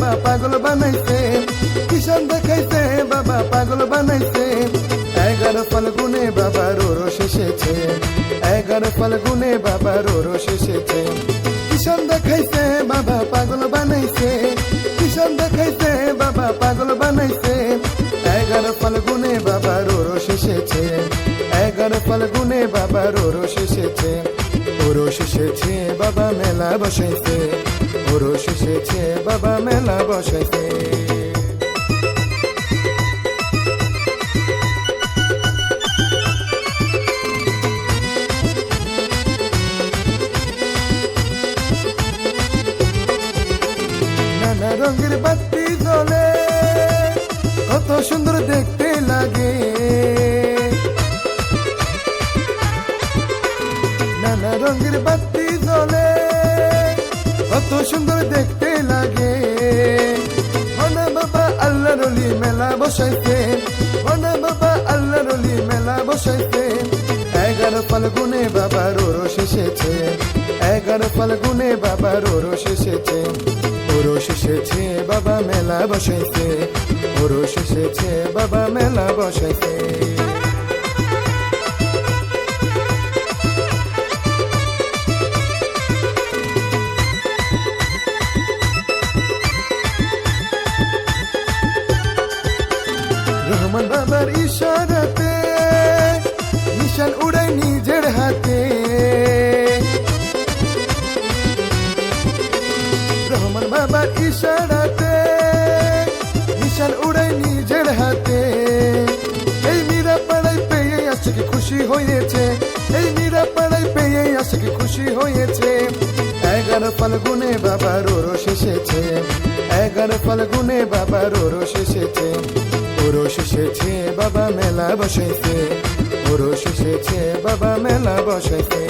পাগল বানাইছে কিষান দেখাইছে, বাবা পাগল বানাইছে। এগারো ফাল্গুনে বাবার ওরস এসেছে, এগারো ফাল্গুনে বাবার ওরস এসেছে। কিষান দেখাইছে, বাবা পাগল বানাইছে কিষান দেখাইছে, বাবা পাগল বানাইছে। এগারো ফাল্গুনে বাবার ওরস এসেছে, এগারো ফাল্গুনে বাবার ওরস এসেছে। ওরস এসেছে, বাবা মেলা বসাইছে। ওরস এসেছে বাবা মেলা বসাইছে নানা রঙের বাতি জ্বলে, কত সুন্দর দেখতে লাগে। নানা রঙের বাতি জ্বলে কত সুন্দর দেখতে লাগে। মনা বাবা আল্লাহ রলি মেলা বসাইছে মনা বাবা আল্লাহ রলি মেলা বসাইছে এগারো ফাল্গুনে বাবার ওরস এসেছে। এগারো ফাল্গুনে বাবার ওরস এসেছে। ওরস এসেছে, বাবা মেলা বসাইছে ওরস এসেছে, বাবা মেলা বসাইছে রহমান বাবার ইশারাতে, নিশান উড়াই নিজের হাতে। রহমান বাবার ইশারাতে, নিশান উড়াই নিজের হাতে। এই মীরা পাড়ায় পেয়ে আজকে খুশি হয়েছে, এই মীরা পাড়ায় পেয়ে আজকে খুশি হয়েছে। এগারো ফাল্গুনে বাবার ওরস এসেছে, এগারো ফাল্গুনে বাবার ওরস এসেছে। ওরস এসেছে বাবা মেলা বসাইছে ওরস এসেছে বাবা মেলা বসাইছে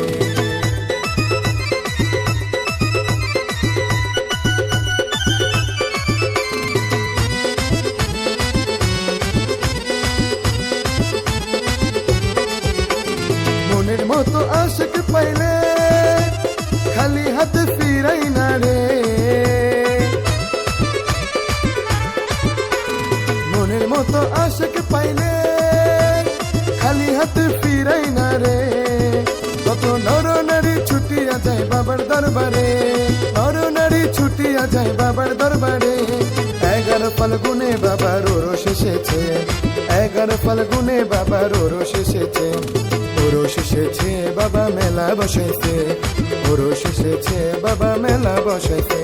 মনের মতো আশক পাইলে, খালি হাতে ফিরাই না রে। মতো আশক পাইলে, খালি হাতে ফিরাই না রে। কত নর নারী ছুটিয়া যায় বাবার দরবারে, নর নারী ছুটিয়া যায় বাবার দরবারে। এগারো ফাল্গুনে বাবার ওরস এসেছে, এগারো ফাল্গুনে বাবার ওরস এসেছে। ওরস এসেছে, বাবা মেলা বসাইছে ওরস এসেছে, বাবা মেলা বসাইছে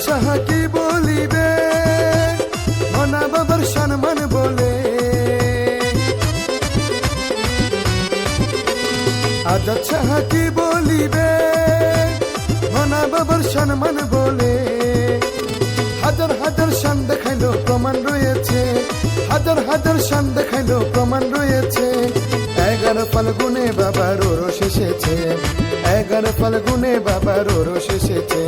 আদা সাহা কি বলিবে? মনা বাবার সম্মান বলে। আদা সাহা কি বলিবে? মনা বাবার সম্মান বলে। হাজার হাজার শান দেখাইলো, প্রমাণ রয়েছে। হাজার হাজার শান দেখাইলো, প্রমাণ রয়েছে। এগারো ফাল্গুনে বাবার ওরস এসেছে। এগারো ফাল্গুনে বাবার ওরস এসেছে।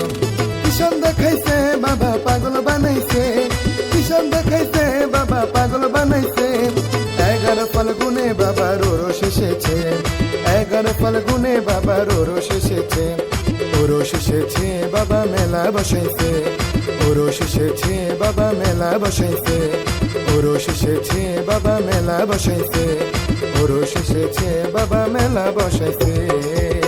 কিষান দেখাইছে, বাবা পাগল বানাইছে। কিষান দেখাইছে, বাবা পাগল বানাইছে। এগারো ফাল্গুনে বাবার ওরস এসেছে। এগারো ফাল্গুনে বাবার ওরস এসেছে। ওরস এসেছে, বাবা মেলা বসাইছে। ওরস এসেছে, বাবা মেলা বসাইছে। ওরস এসেছে, বাবা মেলা বসাইছে। ওরস এসেছে, বাবা মেলা বসাইছে।